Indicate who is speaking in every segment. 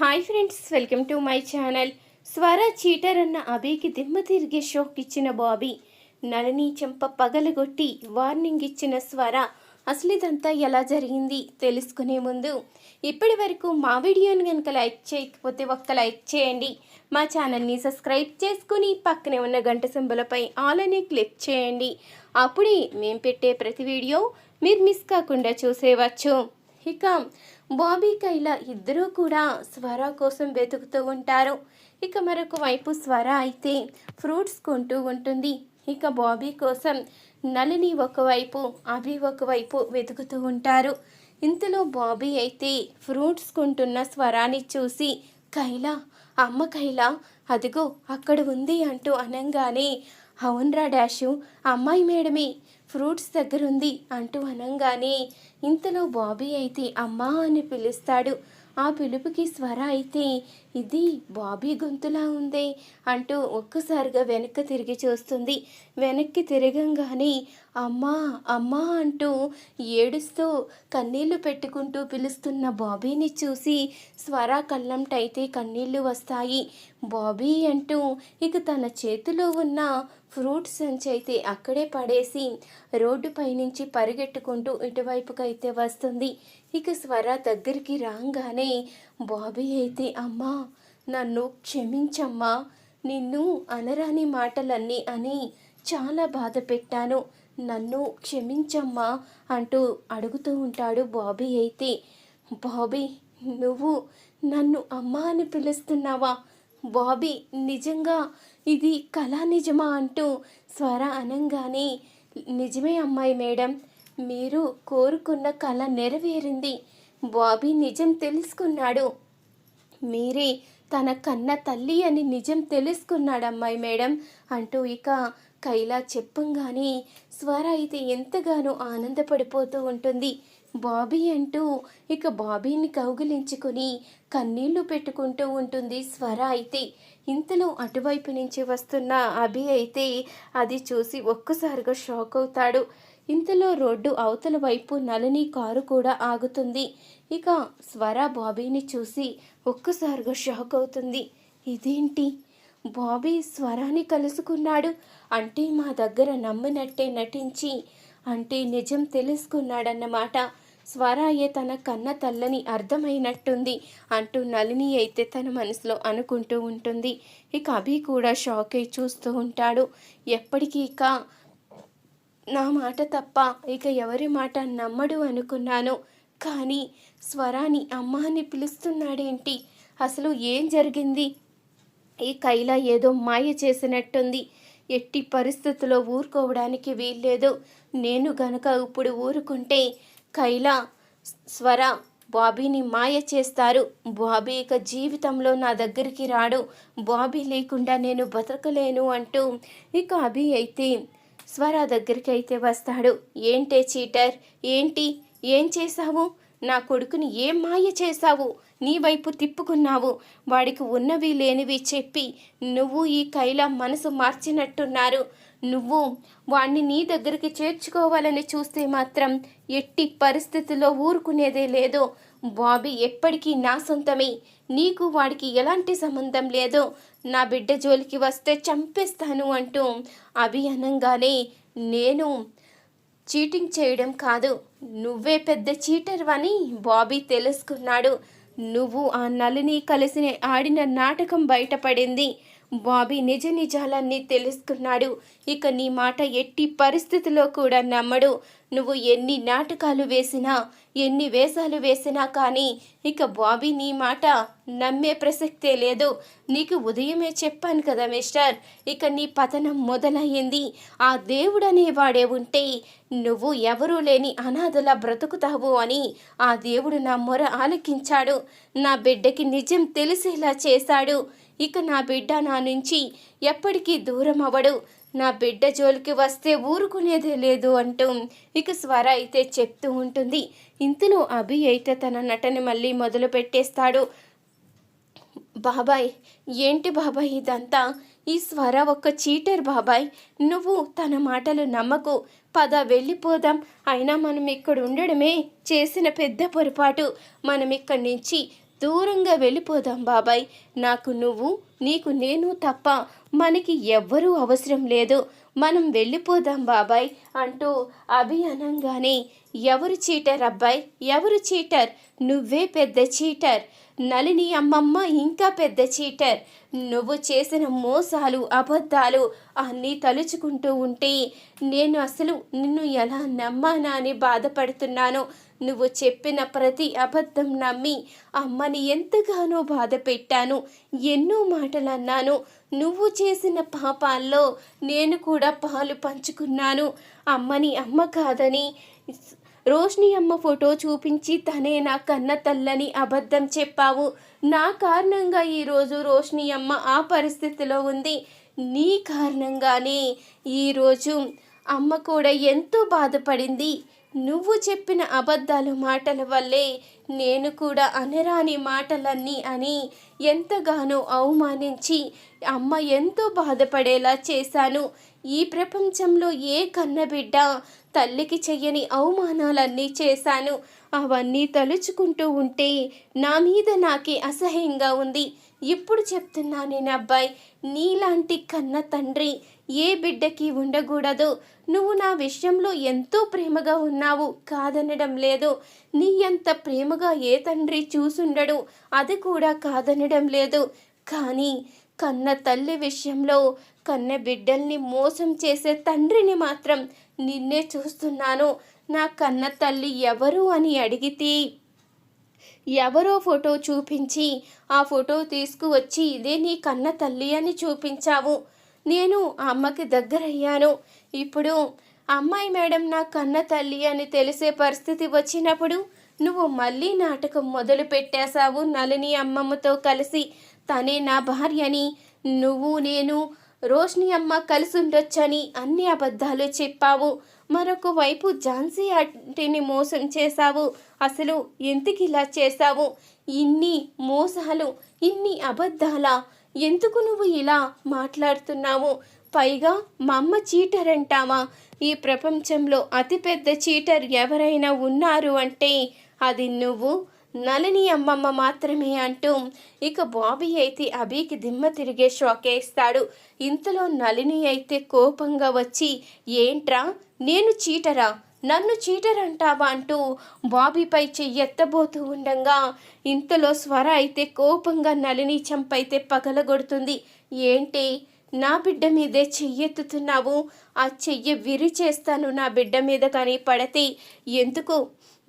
Speaker 1: Hi friends welcome to my channel స్వర cheater అన్న అభికి దిమ్మ తిరిగే షోక్ ఇచ్చిన బాబీ. నలని చెంప పగలగొట్టి వార్నింగ్ ఇచ్చిన స్వర. అసలు ఇదంతా ఎలా జరిగింది తెలుసుకునే ముందు ఇప్పటి వరకు మా వీడియోని కనుక లైక్ చేయకపోతే ఒక్క లైక్ చేయండి. మా ఛానల్ని సబ్స్క్రైబ్ చేసుకుని పక్కనే ఉన్న గంట సింబలపై ఆల్ అని క్లిక్ చేయండి. అప్పుడే మేము పెట్టే ప్రతి వీడియో మీరు మిస్ కాకుండా చూసేవచ్చు. ఇక బాబీ కైలా ఇద్దరూ కూడా స్వర కోసం వెతుకుతూ ఉంటారు. ఇక మరొక వైపు స్వర అయితే ఫ్రూట్స్ కొంటూ ఉంటుంది. ఇక బాబీ కోసం నలిని ఒకవైపు అభి ఒకవైపు వెతుకుతూ ఉంటారు. ఇంతలో బాబీ అయితే ఫ్రూట్స్ కొంటున్న స్వరాన్ని చూసి కైలా అమ్మ కైలా అదిగో అక్కడ ఉంది అంటూ అనంగానే అవునరా డాషు అమ్మాయి మేడమే ఫ్రూట్స్ దగ్గరుంది అంటూ అనంగానే ఇంతలో బాబీ అయితే అమ్మా అని పిలుస్తాడు. ఆ పిలుపుకి స్వర అయితే ఇది బాబీ గొంతులా ఉందే అంటూ ఒక్కసారిగా వెనక్కి తిరిగి చూస్తుంది. వెనక్కి తిరగంగానే అమ్మా అమ్మా అంటూ ఏడుస్తూ కన్నీళ్ళు పెట్టుకుంటూ పిలుస్తున్న బాబీని చూసి స్వర కళ్ళంటైతే కన్నీళ్ళు వస్తాయి. బాబీ అంటూ ఇక తన చేతిలో ఉన్న ఫ్రూట్స్ సంచి అయితే అక్కడే పడేసి రోడ్డుపై నుంచి పరిగెట్టుకుంటూ ఇటువైపుకైతే అయితే వస్తుంది. ఇక స్వర దగ్గరికి రాగానే బాబీ అయితే అమ్మా నన్ను క్షమించమ్మా. నిన్ను అనరాని మాటలన్నీ అని చాలా బాధ పెట్టాను. నన్ను క్షమించమ్మా అంటూ అడుగుతూ ఉంటాడు బాబీ అయితే. బాబీ నువ్వు నన్ను అమ్మా అని పిలుస్తున్నావా? బాబీ నిజంగా ఇది కళా నిజమా? అంటూ స్వర అనంగానే నిజమే అమ్మాయి మేడం. మీరు కోరుకున్న కళ నెరవేరింది. బాబీ నిజం తెలుసుకున్నాడు. మీరే తన కన్న తల్లి అని నిజం తెలుసుకున్నాడు అమ్మాయి మేడం అంటూ ఇక కైలా చెప్పంగానే స్వర అయితే ఎంతగానో ఆనందపడిపోతూ ఉంటుంది. బాబీ అంటూ ఇక బాబీని కౌగిలించుకొని కన్నీళ్ళు పెట్టుకుంటూ ఉంటుంది స్వర అయితే. ఇంతలో అటువైపు నుంచి వస్తున్న అభి అయితే అది చూసి ఒక్కసారిగా షాక్ అవుతాడు. ఇంతలో రోడ్డు అవతల వైపు నలని కారు కూడా ఆగుతుంది. ఇక స్వర బాబీని చూసి ఒక్కసారిగా షాక్ అవుతుంది. ఇదేంటి? బాబీ స్వరాన్ని కలుసుకున్నాడు. అంటే మా దగ్గర నమ్మినట్టే నటించి అంటే నిజం తెలుసుకున్నాడన్నమాట. స్వరాయే తన కన్న తల్లని అర్థమైనట్టుంది అంటూ నలిని అయితే తన మనసులో అనుకుంటూ ఉంటుంది. ఇక అభి కూడా షాక్ అయి చూస్తూ ఉంటాడు. ఎప్పటికీ ఇక నా మాట తప్ప ఇక ఎవరి మాట నమ్మడు అనుకున్నాను. కానీ స్వరాని అమ్మ అని పిలుస్తున్నాడేంటి? అసలు ఏం జరిగింది? ఈ కైలా ఏదో మాయ చేసినట్టుంది. ఎట్టి పరిస్థితుల్లో ఊరుకోవడానికి వీల్లేదు. నేను గనక ఇప్పుడు ఊరుకుంటే కైలా స్వర బాబీని మాయ చేస్తారు. బాబీ ఇక జీవితంలో నా దగ్గరికి రాడు. బాబీ లేకుండా నేను బతకలేను అంటూ ఇక అభి అయితే స్వర దగ్గరికి అయితే వస్తాడు. ఏంటే చీటర్? ఏంటి? ఏం చేశావు? నా కొడుకుని ఏం మాయ చేశావు? నీ వైపు తిప్పుకున్నావు. వాడికి ఉన్నవి లేనివి చెప్పి నువ్వు ఈ కైలా మనసు మార్చినట్టున్నారు. నువ్వు వాణ్ణి నీ దగ్గరికి చేర్చుకోవాలని చూస్తే మాత్రం ఎట్టి పరిస్థితుల్లో ఊరుకునేదే లేదు. బాబీ ఎప్పటికీ నా సొంతమే. నీకు వాడికి ఎలాంటి సంబంధం లేదు. నా బిడ్డ జోలికి వస్తే చంపేస్తాను అంటూ అభియానంగానే నేను చీటింగ్ చేయడం కాదు నువ్వే పెద్ద చీటర్వని బాబీ తెలుసుకున్నాడు. నువ్వు ఆ నలిని కలిసి ఆడిన నాటకం బయటపడింది. బాబీ నిజ నిజాలన్నీ తెలుసుకున్నాడు. ఇక నీ మాట ఎట్టి పరిస్థితిలో కూడా నమ్మడు. నువ్వు ఎన్ని నాటకాలు వేసినా ఎన్ని వేషాలు వేసినా కానీ ఇక బాబీ నీ మాట నమ్మే ప్రసక్తే లేదు. నీకు ఉదయమే చెప్పాను కదా మిస్టర్ ఇక నీ పతనం మొదలయ్యింది. ఆ దేవుడనేవాడే ఉంటే నువ్వు ఎవరూ లేని అనాథలా బ్రతుకుతావు అని ఆ దేవుడు నా మొర ఆలకించాడు. నా బిడ్డకి నిజం తెలిసేలా చేశాడు. ఇక నా బిడ్డ నా నుంచి ఎప్పటికీ దూరం అవ్వడు నా బిడ్డ జోలికి వస్తే ఊరుకునేదే లేదు అంటూ ఇక స్వర అయితే చెప్తూ ఉంటుంది. ఇంతలో అభి అయితే తన నటన మళ్ళీ మొదలు పెట్టేస్తాడు. బాబాయ్ ఏంటి బాబాయ్ ఇదంతా? ఈ స్వర ఒక్క చీటర్ బాబాయ్. నువ్వు తన మాటలు నమ్మకు. పద వెళ్ళిపోదాం. అయినా మనం ఇక్కడ ఉండడమే చేసిన పెద్ద పొరపాటు. మనం ఇక్కడి నుంచి దూరంగా వెళ్ళిపోదాం బాబాయ్. నాకు నువ్వు నీకు నేను తప్ప మనకి ఎవ్వరూ అవసరం లేదు. మనం వెళ్ళిపోదాం బాబాయ్ అంటూ అభి అనంగానే ఎవరు చీటర్ అబ్బాయి? ఎవరు చీటర్? నువ్వే పెద్ద చీటర్. నలిని అమ్మమ్మ ఇంకా పెద్ద చీటర్. నువ్వు చేసిన మోసాలు అబద్ధాలు అన్నీ తలుచుకుంటూ ఉంటే నేను అసలు నిన్ను ఎలా నమ్మానా అని బాధపడుతున్నాను. నువ్వు చెప్పిన ప్రతి అబద్ధం నమ్మి అమ్మని ఎంతగానో బాధ పెట్టాను. ఎన్నో మాటలు అన్నాను నువ్వు చేసిన పాపాల్లో నేను కూడా పాలు పంచుకున్నాను. అమ్మని అమ్మ కాదని రోష్ని అమ్మ ఫోటో చూపించి తనే నా కన్న తల్లని అబద్ధం చెప్పావు. నా కారణంగా ఈరోజు రోష్ని అమ్మ ఆ పరిస్థితిలో ఉంది. నీ కారణంగానే ఈరోజు అమ్మ కూడా ఎంతో బాధపడింది. నువ్వు చెప్పిన అబద్ధాలు మాటల వల్లే నేను కూడా అనరాని మాటలన్నీ అని ఎంతగానో అవమానించి అమ్మ ఎంతో బాధపడేలా చేశాను. ఈ ప్రపంచంలో ఏ కన్నబిడ్డ తల్లికి చెయ్యని అవమానాలన్నీ చేశాను. అవన్నీ తలుచుకుంటూ ఉంటే నా మీద నాకే అసహ్యంగా ఉంది. ఇప్పుడు చెప్తున్నా నేను అబ్బాయి. నీలాంటి కన్న తండ్రి ఏ బిడ్డకి ఉండకూడదు. నువ్వు నా విషయంలో ఎంతో ప్రేమగా ఉన్నావు కాదనడం లేదు. నీ అంత ప్రేమగా ఏ తండ్రి చూసుండడు అది కూడా కాదనడం లేదు. కానీ కన్న తల్లి విషయంలో కన్న బిడ్డల్ని మోసం చేసే తండ్రిని మాత్రం నిన్నే చూస్తున్నాను. నా కన్న తల్లి ఎవరు అని అడిగితే ఎవరో ఫోటో చూపించి ఆ ఫోటో తీసుకువచ్చి ఇదే నీ కన్న తల్లి అని చూపించావు. నేను ఆ అమ్మకి దగ్గరయ్యాను. ఇప్పుడు అమ్మాయి మేడం నా కన్న తల్లి అని తెలిసే పరిస్థితి వచ్చినప్పుడు నువ్వు మళ్ళీ నాటకం మొదలు పెట్టేశావు నలిని అమ్మమ్మతో కలిసి. తనే నా భార్యని నువ్వు నేను రోష్ని అమ్మ కలిసి ఉండొచ్చని అన్ని అబద్ధాలు చెప్పావు. మరొక వైపు ఝాన్సీ ఆంటీని మోసం చేశావు. అసలు ఎందుకు ఇలా చేశావు? ఇన్ని మోసాలు ఇన్ని అబద్ధాల ఎందుకు నువ్వు ఇలా మాట్లాడుతున్నావు? పైగా మా అమ్మ చీటర్ అంటావా? ఈ ప్రపంచంలో అతిపెద్ద చీటర్ ఎవరైనా ఉన్నారు అంటే అది నువ్వు. నలిని అమ్మమ్మ మాత్రమే అంటూ ఇక బాబీ అయితే అభికి దిమ్మ తిరిగే షాకేస్తాడు ఇంతలో నలిని అయితే కోపంగా వచ్చి ఏంట్రా? నేను చీటరా? నన్ను చీటర్ అంటావా అంటూ బాబీపై చెయ్యెత్తబోతూ ఉండగా ఇంతలో స్వర అయితే కోపంగా నలిని చంపైతే పగలగొడుతుంది. ఏంటి? నా బిడ్డ మీదే చెయ్యెత్తుతున్నావు? ఆ చెయ్యి విరి చేస్తాను నా బిడ్డ మీద కానీ పడితే ఎందుకు?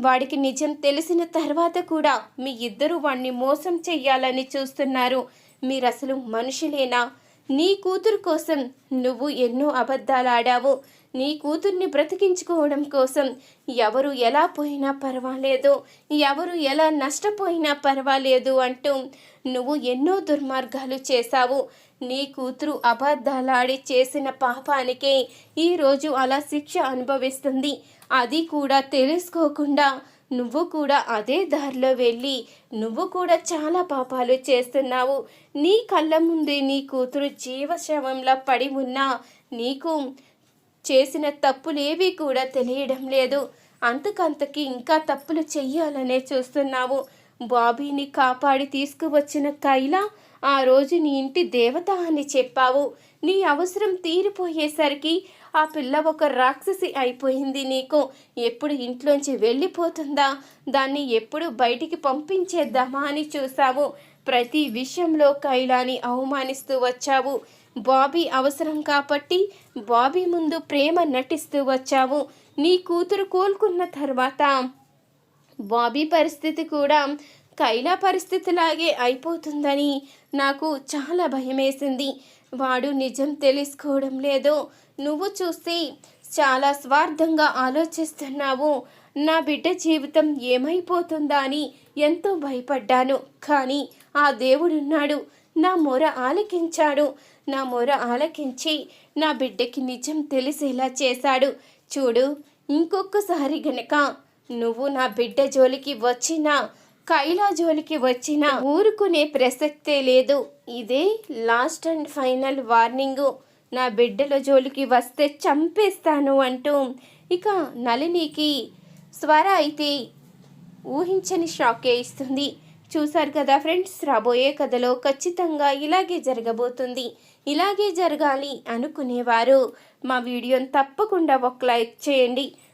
Speaker 1: వాడికి నిజం తెలిసిన తర్వాత కూడా మీ ఇద్దరు వాణ్ణి మోసం చెయ్యాలని చూస్తున్నారు. మీరసలు మనుషులేనా? నీ కూతురు కోసం నువ్వు ఎన్నో అబద్ధాలు ఆడావు నీ కూతుర్ని బ్రతికించుకోవడం కోసం ఎవరు ఎలా పోయినా పర్వాలేదు. ఎవరు ఎలా నష్టపోయినా పర్వాలేదు అంటూ నువ్వు ఎన్నో దుర్మార్గాలు చేశావు. నీ కూతురు అబద్ధాలాడి చేసిన పాపానికే ఈరోజు అలా శిక్ష అనుభవిస్తుంది. అది కూడా తెలుసుకోకుండా నువ్వు కూడా అదే దారిలో వెళ్ళి నువ్వు కూడా చాలా పాపాలు చేస్తున్నావు. నీ కళ్ళ ముందే నీ కూతురు జీవశవంలా పడి ఉన్నా నీకు చేసిన తప్పులేవి కూడా తెలియడం లేదు. అంతకంతకి ఇంకా తప్పులు చెయ్యాలనే చూస్తున్నావు. బాబీని కాపాడి తీసుకువచ్చిన కైలా ఆ రోజు నీ ఇంటి దేవత అని చెప్పావు. నీ అవసరం తీరిపోయేసరికి ఆ పిల్ల ఒక రాక్షసి అయిపోయింది నీకు. ఎప్పుడు ఇంట్లోంచి వెళ్ళిపోతుందా? దాన్ని ఎప్పుడు బయటికి పంపించేద్దామా అని చూసావు ప్రతి విషయంలో కైలాని అవమానిస్తూ వచ్చావు. బాబీ అవసరం కాబట్టి బాబీ ముందు ప్రేమ నటిస్తూ వచ్చావు. నీ కూతురు కోలుకున్న తర్వాత బాబీ పరిస్థితి కూడా కైలా పరిస్థితిలాగే అయిపోతుందని నాకు చాలా భయమేసింది. వాడు నిజం తెలుసుకోవడం లేదు. నువ్వు చూసి చాలా స్వార్థంగా ఆలోచిస్తున్నావు. నా బిడ్డ జీవితం ఏమైపోతుందా అని ఎంతో భయపడ్డాను. కానీ ఆ దేవుడున్నాడు. నా మొర ఆలకించాడు. నా మొర ఆలకించి నా బిడ్డకి నిజం తెలిసేలా చేశాడు. చూడు ఇంకొకసారి గనక నువ్వు నా బిడ్డ జోలికి వచ్చినా కైలా జోలికి వచ్చినా ఊరుకునే ప్రసక్తే లేదు. ఇదే లాస్ట్ అండ్ ఫైనల్ వార్నింగు. నా బిడ్డల జోలికి వస్తే చంపేస్తాను అంటూ ఇక నళినికి స్వర అయితే ఊహించని షాకే ఇస్తుంది. చూశారు కదా ఫ్రెండ్స్ రాబోయే కథలో ఖచ్చితంగా ఇలాగే జరగబోతుంది. ఇలాగే జరగాలి అనుకునేవారు. మా వీడియోని తప్పకుండా ఒక లైక్ చేయండి.